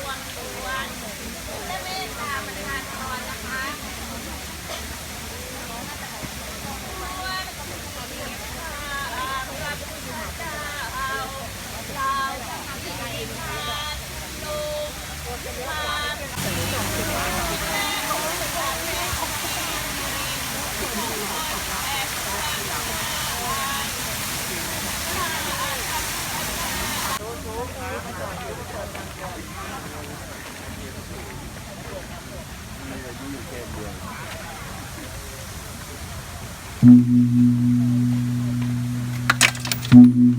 รวมตัวงและเมตตาบรรดาลพรนะคะด้วยพระพุทธเจ้าเราสิริพา นลู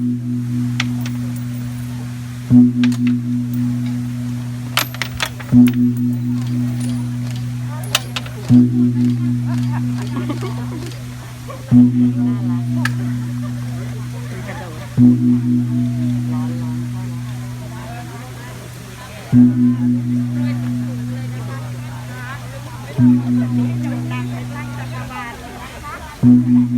ก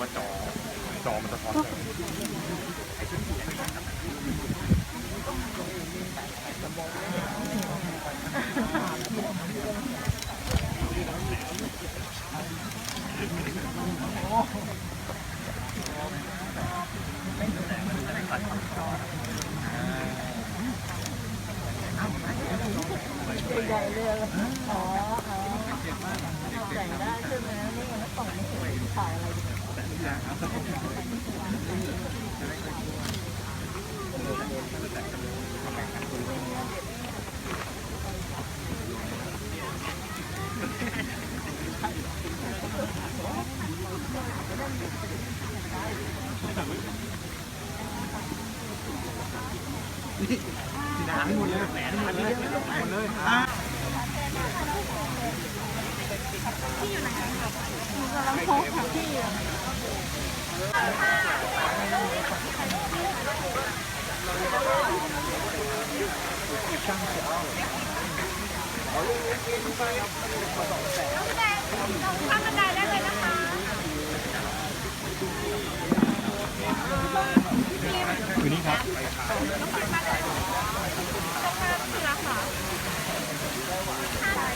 ว่าจอจอมันสะท้อนแสง ใหญ่เลยอ๋ออ๋อใหญ่ได้ใช่ไหมนี่มันต้องไม่เห็ขายอะไรดี มบันไดได้เลยนะคะคือนี่ครับ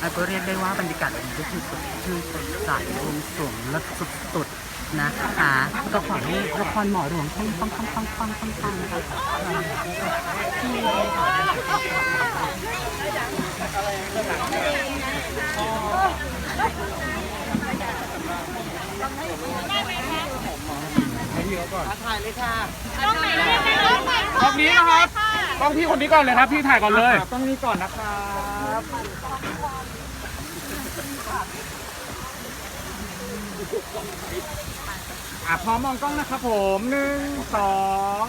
อะก็เรียกได้ว่าบรรยากาศวันนี้ก็คือสดชื่นสดใสวงสวงและสุดๆนะคะก็ขอให้ละครหมอหลวงปังปังปังปังปังปังปังนะคะถ่ายเลยค่ะต้องไหนเรียกได้เลยค่ะกล้องนี้นะครับ กล้องพี่คนนี้ก่อนเลยครับ พี่ถ่ายก่อนเลย ต้องนี้ก่อนนะครับอะพร้อมมองกล้องนะครับผมหนึ่งสอง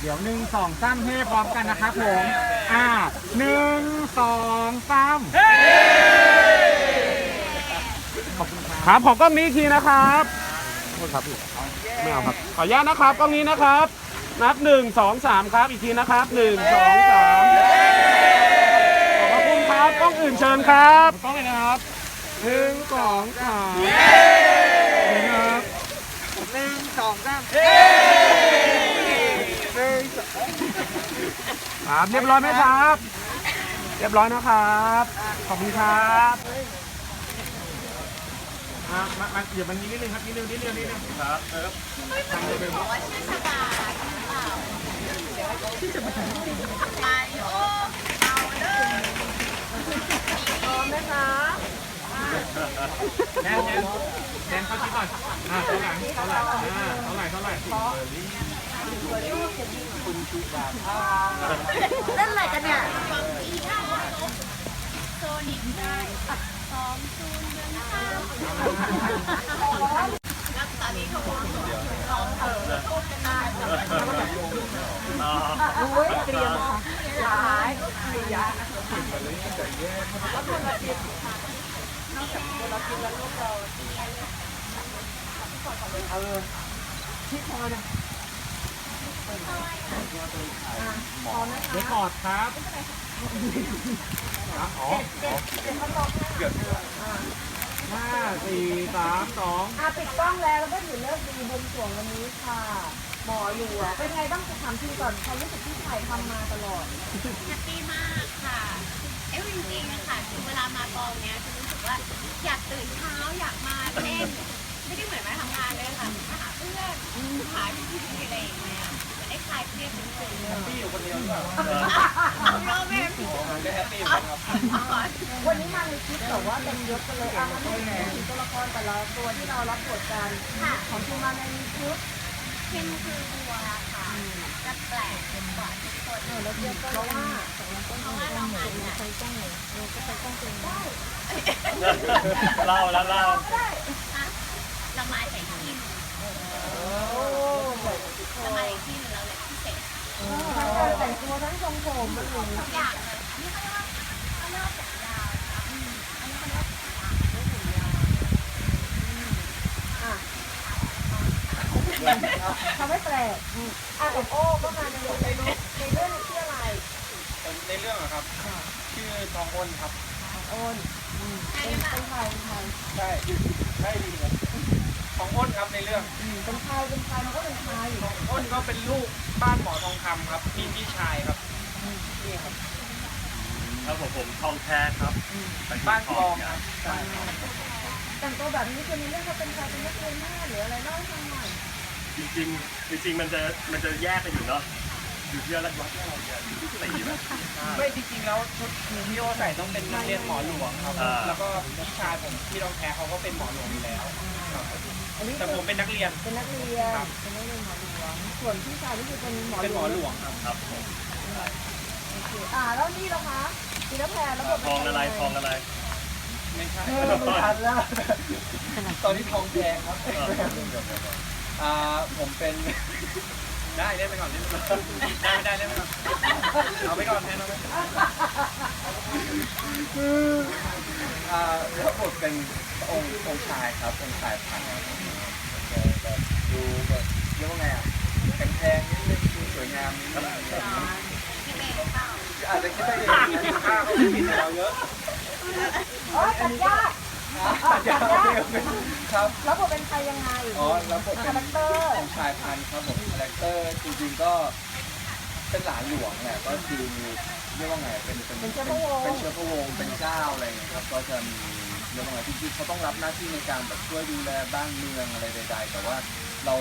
เดี๋ยวหนึ่งสองสามเฮ้พร้อมกันนะครับผมอ่าหนึ่งสองสามขอบคุณครับ ครับขอกล้องนี้อีกทีนะครับ โทษครับไม่เอาครับ ขออนุญาตนะครับกล้องนี้นะครับ นับหนึ่งสองสามครับ อีกทีนะครับหนึ่งสองสามขอบคุณครับกล้องอื่นเชิญครับกล้องเลยนะครับหนึ่งสองสามครับหนึ่งสองสามครับเรียบร้อยไหมครับ เรียบร้อยนะครับ ขอบคุณครับ อะมามาเดี๋ยวมันนี้นิดนึงครับนิดนึงนิดนึงนิดนึงครับเออทำเลยเป็นบอกว่าชื่อชบาหรือเปล่าชื่อชบาไปโอเอาเลยพร้อมนะคะแนนแนนแนนเข้าที่ก่อนอ่าเท่าไหร่เท่าไหร่อ่าเท่าไหร่เท่าไหร่เล่นอะไรกันเนี่ยโซนิกได้ สองศูนย์หนึ่งห้าแล้วตอนนี้เขาบอกสองเออพูดกันได้โอ้ยเตรียมค่ะหลายยาเดี๋ยวกอดครับครับอ๋อ ห้าสี่สามสองอาปิดกล้องแล้วแล้วก็ถือเลิกดีบนสรวงวันนี้ค่ะ หมออยู่อะเป็นไงบ้างจะถามทีก่อนความรู้สึกที่ถ่ายทำมาตลอด แฮปปี้มากค่ะ เอ้ยจริงๆอะค่ะคือเวลามากองเนี้ยคือรู้สึกว่าอยากตื่นเช้าอยากมาเล่น ไม่ได้เหมือนมาทำงานเลยค่ะหาเพื่อนหาพี่ๆอะไรอย่างเงี้ย จะได้คลายเครียดนิดนึงแฮปปี้อยู่คนเดียวหรือเปล่าเราไม่แฮปปี้ไม่แฮปปี้ครับวันนี้มาในคลิปแต่ว่าเต็มยศกันเลยอะให้ถึงตัวละครแต่ละตัวที่เรารับบทกันของทีมมาในชุดเข้มคือตัวค่ะจะแปลกกว่าทุกคนเออแล้วเทียบก็เพราะว่าเพราะว่าน้องมันอะใช้กล้องเลยเราก็ใช้กล้องเองได้เล่าแล้วเล่าเรามาจากที่หนึ่งโอ้เรามาจากที่ห ทั้งการแต่งตัวทั้งทรงผมมันอย่างทุกอย่างเลยอันนี้เขาเรียกว่าเขาเรียกว่าผมยาวค่ะอืมอันนี้เขาเรียกว่าผมยาวอะทำให้แปลกอืมอะกับโอ้ก็มาในในในเรื่องที่อะไรในเรื่องอะครับ ชื่อทองอ้นครับ โอนอืมเป็นเป็นใครเป็นใคร ใช่ ใช่ดีครับทองอ้น ครับในเรื่องอืมเป็นใครเป็นใครมันก็เป็นใครทองอ้นก็เป็นลูกบ้านหมอทองคำครับ มีพี่ชายครับนี่ครับแล้วผมผมทองแท้ครับบ้านทองครับแต่งตัวแบบนี้คนในเรื่องเขาเป็นใครเป็นนักเรียนแม่หรืออะไรเล่าให้ฟังหน่อยจริงๆจริงๆมันจะมันจะแยกกันอยู่เนาะอยู่ที่อะไรวัดที่เราเนี่ยอยู่ที่สี่นะไม่จริงๆแล้วชุดที่โอใส่ต้องเป็นนักเรียนหมอหลวงครับ อ่า แล้วก็พี่ชายผมที่รองแท้เขาก็เป็นหมอหลวงอยู่แล้วครับ อันนี้แต่ผมเป็นนักเรียน เป็นนักเรียนเป็นนักเรียนหมอหลวง ส่วนพี่ชายนี่คือเป็นหมอเป็นหมอหลวงครับครับผมโอเคอ่าแล้วนี่เหรอคะธีรแพรแล้วบททองอะไรทองอะไรไม่ใช่ไม่ทันแล้ว ตอนนี้ทองแดงครับอ่าผมเป็น ได้ได้ไปก่อนได้ไปก่อนได้ไม่ได้ได้ไปก่อนเอาไปก่อนแทนเอาไป อ่าแล้วบทเป็นองค์องค์ชายครับองค์ชายพันธุ์แบบดูแบบเรียกว่าไงอะแข็งแรงนิดนึงดูสวยงามนิดนึงที่เมย์เปล่าอาจจะคิดไปเองนะค่าเขาไม่ผิดเราเยอะอ๋อจัดยากครับแล้วบทเป็นใครยังไงอ๋อแล้วบทเป็นคาแรคเตอร์องชายพันธุ์ครับผมคาแรคเตอร์จริงๆก็ เป็นหลานหลวงแหละก็คือเรียกว่าไงเป็นเป็นเป็นเชื้อพระวงศ์ เป็นเชื้อพระวงศ์เป็นเจ้าอะไรอย่างเงี้ยครับก็จะมีเรียกว่าไงจริงๆเขาต้องรับหน้าที่ในการแบบช่วยดูแลบ้านเมืองอะไรใด ๆ แต่ว่าเรา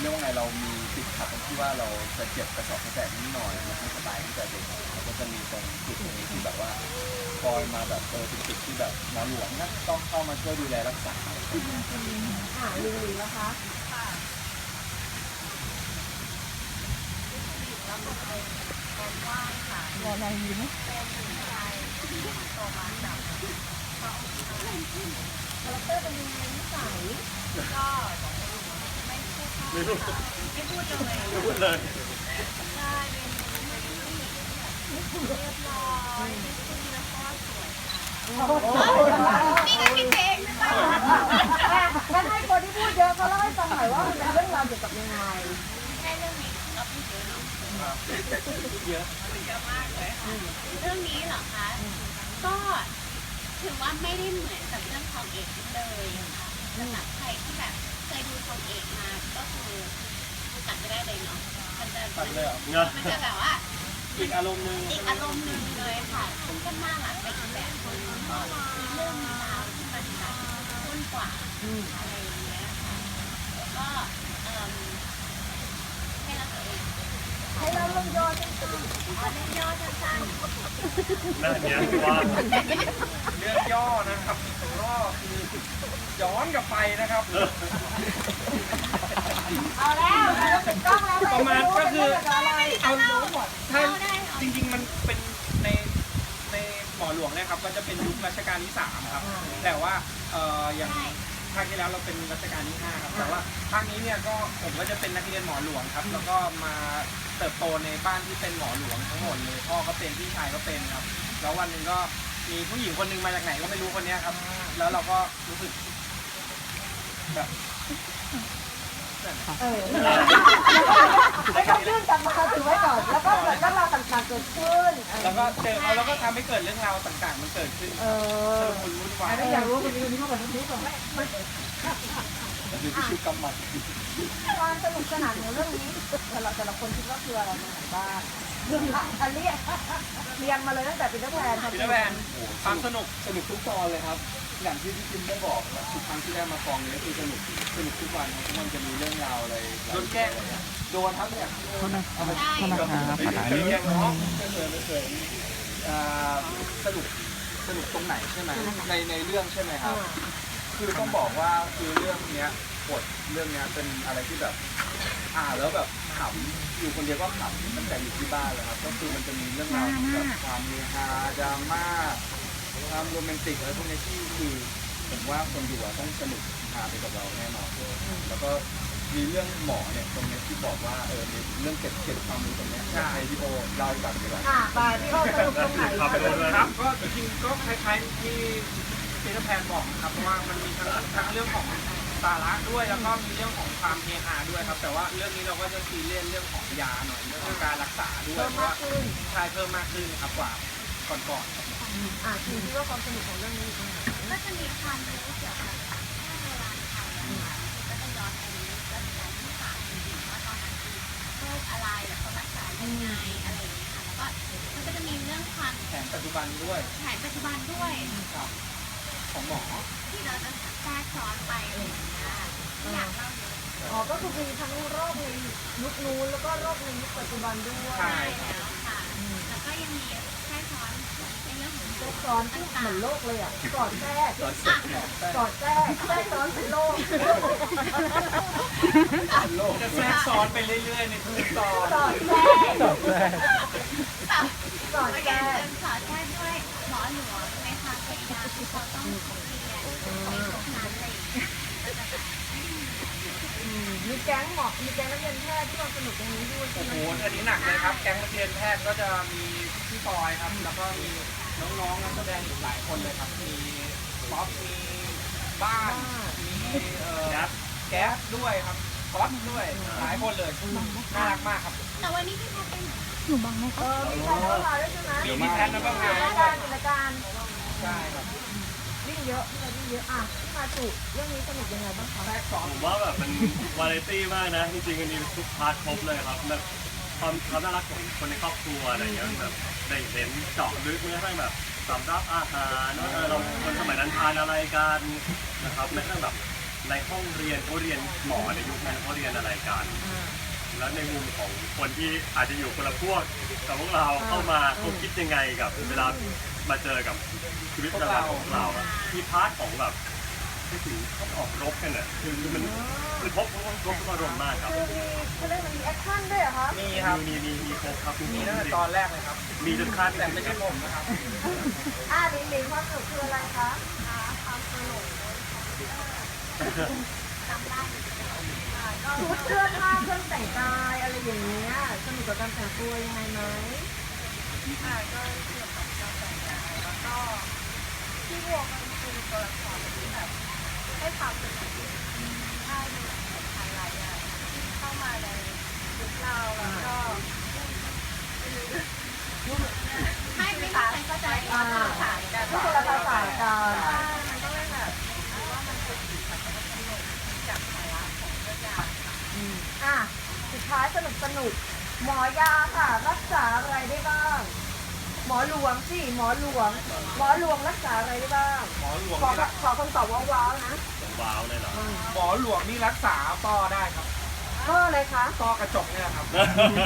เรียกว่าไงเรามีติดขัดตรงที่ว่าเราจะเจ็บกระสอบกระแสนิดหน่อยไม่สบายตั้งแต่เด็กเขาก็จะมีตรงจุดตรงนี้ที่แบบว่าคอยมาแบบเออเป็นจุดที่แบบหมอหลวงนะต้องเข้ามาช่วยดูแลรักษา อ่าลิงลิงนะคะ รอนายยิ้มคาแรคเตอร์เป็นยังไงนิสัยก็ไม่พูดมไม่รู้ไม่พูดเลยไม่พูดเลยใช่เป็นผู้หญิงเรียบร้อยไม่คุยแล้วก็สวยนี่ก็คิดเองนะคะงั้นให้คนที่พูดเยอะเขาเล่าให้ฟังหน่อยว่ามันเป็นเรื่องราวเกี่ยวกับยังไงในเรื่องนี้เราพูดเยอะ เยอะเยอะมากเลยค่ะเรื่องนี้เหรอคะ ก็ถือว่าไม่ได้เหมือนกับเรื่องทองเอกเลยค่ะสำหรับใครที่แบบเคยดูทองเอกมาก็คือตัดไม่ได้เลยเนาะมันจะตัดเลยเหรอมันจะแบบว่าอีกอารมณ์หนึงอีกอารมณ์หนึ่งเลยค่ะซึ่งก็น่ารักไปอีกแบบหนึงก็มีเรื่องมีราวที่มันแบบข้นกว่าอะไรอย่างเงี้ยค่ะแล้วก็เอ่มให้เราตัวเอง ห้เราลงยอดสั้นอ๋อเล่นย่อสั้นหน้าเนี้ยว่าเรื่องย่อนะครับก็คือย้อนกลับไปนะครับ เออๆเอาแล้วเราปิดกล้องแล้วประมาณก็คืออะไรเอารู้หมดๆถ้าเล่าได้เหรอจริงๆมันเป็นในในหมอหลวงเนี่ยครับก็จะเป็นยุครัชกาลที่สามครับ แต่ว่าเอ่ออย่างใช่ภาคที่แล้วเราเป็นรัชกาลที่ห้าครับแต่ว่าภาคนี้เนี่ยก็ผมก็จะเป็นนักเรียนหมอหลวงครับ แล้วก็มา เติบโตในบ้านที่เป็นหมอหลวงทั้งหมดเลยพ่อก็เป็นพี่ชายก็เป็นครับ แล้ววันหนึ่งก็มีผู้หญิงคนหนึงมาจากไหนก็ไม่รู้คนเนี้ยครับ แล้วเราก็รู้สึกแบบเออไม่ต้องยื่นกลับมาถือไว้ก่อน แล้วก็เกิดเรื่องราวต่างๆเกิดขึ้นแล้วก็เจอเขาแล้วก็ทำให้เกิดเรื่องราวต่างๆ มันเกิดขึ้นเอสอนุกวุ่นวายอันนี้อยากรู้คนนี้คนนี้มากกว่านี้ก่อน อยู่ที่ชื่อกำมัดความสนุกสนานของเรื่องนี้สำหรับแต่ละคนคิดว่าคืออะไรตรงไหนบ้างเรื่องอันนี้เรียงมาเลยตั้งแต่ปีเตอร์แพนพีระแวนความสนุกสนุกทุกตอนเลยครับ อย่างที่พี่จิมได้บอกนะทุกครั้งที่ได้มากองนี้คือสนุกสนุกทุกวันครับทุกวันจะมีเรื่องราวอะไรโดนแกล้งโดนทั้งเนี่ยได้ไม่เคยแกล้งน้องไม่เคยไม่เคยอ่าสนุกสนุกตรงไหนใช่ไหมในในเรื่องใช่ไหมครับ คือต้องบอกว่าคือเรื่องเนี้ย บทเรื่องเนี้ยเป็นอะไรที่แบบ อ่านแล้วแบบขำอยู่คนเดียวก็ขำตั้งแต่อยู่ที่บ้านเลยครับ ก็คือมันจะมีเรื่องราวของแบบความเฮฮาดราม่าความโรแมนติกอะไรพวกนี้ที่คือผมว่าคนดูอะต้องสนุกฮาไปกับเราแน่นอนแล้วก็มีเรื่องหมอเนี่ยตรงเนี้ยที่บอกว่าเออมีเรื่องเก็บเก็บความรู้ตรงเนี้ยอยากให้พี่โอเล่าให้ฟังดีกว่าอะไปพี่โอสนุกตรงไหนขับไปเลย ครับก็จริงๆก็คล้ายๆที่พีระแพนบอกนะครับเพราะว่ามันมีทั้งทั้งเรื่องของ สาระด้วยแล้วก็มีเรื่องของความเฮฮาด้วยครับ แต่ว่าเรื่องนี้เราก็จะซีเรียสเรื่องของยาหน่อยเรื่องของการรักษาด้วยเพิ่มเพราะมาว่ากขึ้นใช่เพิ่มมากขึ้นครับกว่าก่อนๆครับอะทีที่ว่าความสนุกของเรื่องนี้อยู่ตรงไหนก็จะมีความรู้เกี่ยวกับช่วงเวลาไทยนะคะก็จะย้อนไปในรัชกาลที่สามจริงๆว่าตอนนั้นคือโรคอะไรแล้วเขารักษายังไงอะไรอย่างเงี้ยค่ะแล้วก็มันก็จะมีเรื่องความแผนปัจจุบันด้วยแผนปัจจุบันด้วยครับ ของหมอที่เราจะแทรกซ้อนไปอะไรอย่างเงี้ยไม่อยากเล่าเยอะอ๋อก็คือมีทั้งโรคในยุคนู้นแล้วก็โรคในยุคปัจจุบันด้วยใช่ใช่แล้วค่ะ แล้วก็ยังมีแทรกซ้อนในเรื่องของโรคซ้อนที่เหมือนโรคเลยอะกอดแทรกตอนเสร็จกอดแทรกแทรกซ้อนเป็นโรคจะแทรกซ้อนไปเรื่อยๆในทุกตอนกอดแทรกกอดก็แทรยังกเป็นสอนแทรกด้วยหมอหลวงในทางปริญญา ที่เขาต้องเรียนในทุกนั้นอะไรอย่างเงี้ยก็จะแบบอืมมีแก๊งหมอมีแก๊งนักเรียนแพทย์ที่มาสนุกตรงนี้ด้วยใช่โอ้ไหโหมอันนี้หนักเลยครับ แก๊งนักเรียนแพทย์ก็จะมีพี่ปอยครับ แล้วก็มีน้องๆนักแสดงอีกหลายคนเลยครับ มีป๊อป มีบ้าน มีเอ่อแก๊ปแก๊สด้วยครับก๊อตด้วย หลายคนเลย น่ารักมากครับ แต่วันนี้พี่แพทย์ไปไหนเออมีแพทย์เข้ามาด้วยใช่ไหมมีมีแพทย์แล้วก็งานกิจด้วกายรกิจการ ใช่ครับ่เยอะวิ่เยอะอะที่มาจุเรื่องนี้สนุกยังไงบ้างคะแรกซ้อนผมว่าแบบมันวาไรตี้มากนะจริงๆมันมีทุกพาร์ทครบเลยครับแบบความความน่ารักของคนในครอบครัวอะไรอย่างเงี้ยแบบได้เห็นเจาะลึกแม้กระทั่แบบสำรับอาหารว่าเออเราคนสมัยนั้นทานอะไรกันนะครับแม้กระทั่งแบบในห้องเรียนเขาเรียนหมอในยุคนั้นเขาเรียนอะไรกันแล้วในมุมของคนที่อาจจะอยู่คนละพวกกับพวกเราเข้ามาเขาคิดยังไงกับเวลามาเจอกับ ชีวิตประจำวันของเราอะมีพาร์ทของแบบที่ถึงเขาออกรบกันอะคือมันมันพบรบรบทุกอารมณ์มากครับ คือมีเขาเรียกมันมีแอคชั่นด้วยเหรอคะมีครับมีมีมีครบครับมีตั้งแต่ตอนแรกเลยครับ มีจนคาดแต่ไม่ใช่ผมนะครับ อ่าหลิงหลิงความสนุกคืออะไรคะความสนุกจำได้อ่าก็ชุดเสื้อผ้าเครื่องแต่งกายอะไรอย่างเงี้ยสนุกกับการแต่งตัวยังไงไหมค่ะก็เกี่ยวกับการแต่งงาน ที่วงมันคือตัวละครที่แบบให้ความสนุกถ้ามีสำคัญหลายอย่างที่เข้ามาในยุคเราแล้วก็ให้ไม่ใครเข้าใจว่ภาษากันก็คนละภาษากันมันก็เลยแบบรู้ว่ามันเป็นสีสันสนุกจากสาระของเรื่องราวอะสุดท้ายสนุกสนุกหมอยาค่ะรักษาอะไรได้บ้าง หมอหลวงสิหมอหลวง หมอหลวงรักษาอะไรได้บ้างหมอหลวงขอนี่รักขอคำตอบว้าวๆนะว้าวเลยเหรอหมอหลวงนี่รักษาต้อได้ครับก็อะไรคะ ต้อกระจกเนี่ยครับ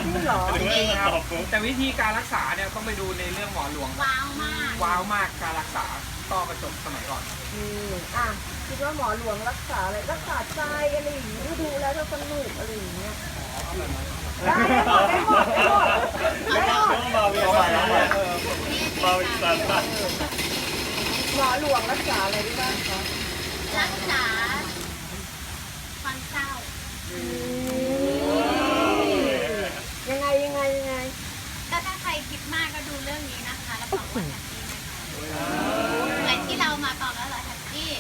จริงเหรอถึงจริงว่าครับตอบปุ๊บแต่วิธีการรักษาเนี่ยต้องไปดูในเรื่องหมอหลวงว้าวมากว้าวมากการรักษาต้อกระจกสมัยก่อน อืมอะคิดว่าหมอหลวงรักษาอะไรรักษาใจอะไรอย่างงี้ดูแล้วจะสนุกอะไรอย่างเงี้ย ได้หมดได้หมดได้หมดได้หมดมาวิวมาแล้วเนี่ยมาวิวสันตันหมอหลวงรักษาอะไรได้บ้างคะรักษาความเศร้า ยังไงยังไงยังไง ก็ถ้าใครคิดมากก็ดูเรื่องนี้นะคะแล้วบอกว่าแฮปปี้เหมือนที่เรามาตอนแล้วเหรอแฮปปี้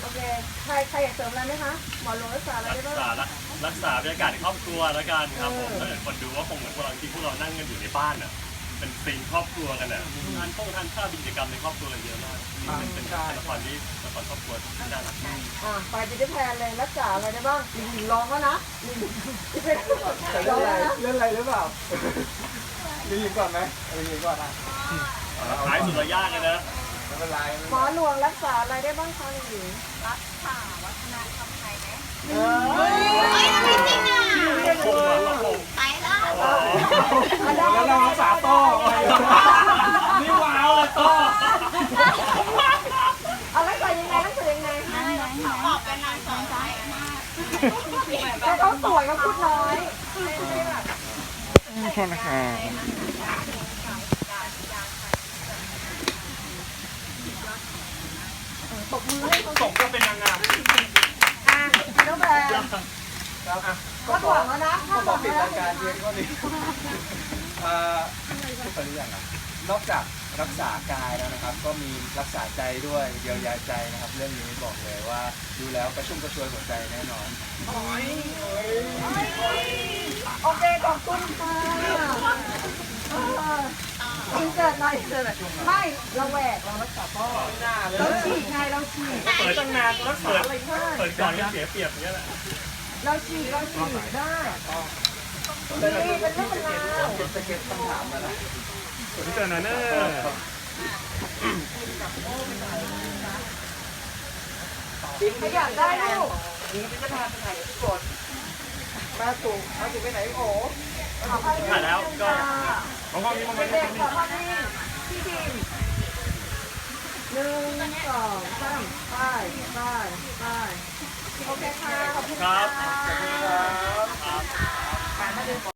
โอเค ใครใครอยากเสริมอะไรไหมคะ หมอหลวงรักษาอะไร รั ได้ ก บ้าง ษารักรักษาบรรยากาศในครอบครั วแล้วกันครับผมถ้าเกิดคนดูว่าคงเหมือนพวกเราที่พวกเรานั่งกันอยู่ในบ้านอะ เป็นซีนครอบครัวกันอะทานข้าวทานข้าวมีกิจกรรมในครอบครัวกันเยอะมากนี่เป็นเป็นละครที่ละครครอบครัวที่น่ารักมากอะไปจิตแพนเลยรักษาอะไรได้บ้างลิงลิงร้องแล้วนะลิงลิงที่เป็นร้องแล้วนะเล่นอะไรหรือเปล่าลิงลิงก่อนไหมลิงลิงก่อนนะท้ายสุดระยากเลยนะไม่เป็นไรหมอหลวงรักษาอะไรได้บ้างคะลิงลิงรักษาวัฒนธรรมไทยไหมเฮ้ยเฮ้ยทำไมจริงอะคงมาคง ไปแล้วแล้วเรารักษาต้อนี่ว้าวเลยต้อเอารักษายังไงรักษายังไงเขาบอกเป็นนางสาวใจมากแต่เขาสวยเขาพูดน้อยโทษนะครับตบมือให้เขาสมก็เป็นนางงามอะน้องแพนครับอะ ก็หวังแล้วนะก็บอกปิดรายการเพียงเท่านี้เอ่อพูดไปหรือยังอะนอกจากรักษากายแล้วนะครับ ก็มีรักษาใจด้วยเยียวยาใจนะครับ เรื่องนี้บอกเลยว่าดูแล้วกระชุ่มกระชวยหัวใจแน่นอนโอเคขอบคุณค่ะอินเสิร์ตหน่อยเสิร์ตไม่เราแหวกเรารักษาพ่อเราฉีกไงเราฉีกเปิดตั้งนานแล้วเปิดเปิดก่อนก็เสียเปรียบเงี้ยแหละ เราฉีกเราฉีกได้นี่เป็นเรื่องเป็นราวเป็นสเก็ตคำถามแล้วนะพี่เจอหน่อยเนอะขยันได้ลูกนี่พิจารณาสถานที่กดมาสู่มาสู่ไปไหนโอ้ถ่ายแล้วก็ของกล้องนี้มันเด็กๆขอภาพนิ่พี่ทีมหนึ่งสองสามไปไปไป โอเคค่ะ ขอบคุณครับค่ะครับ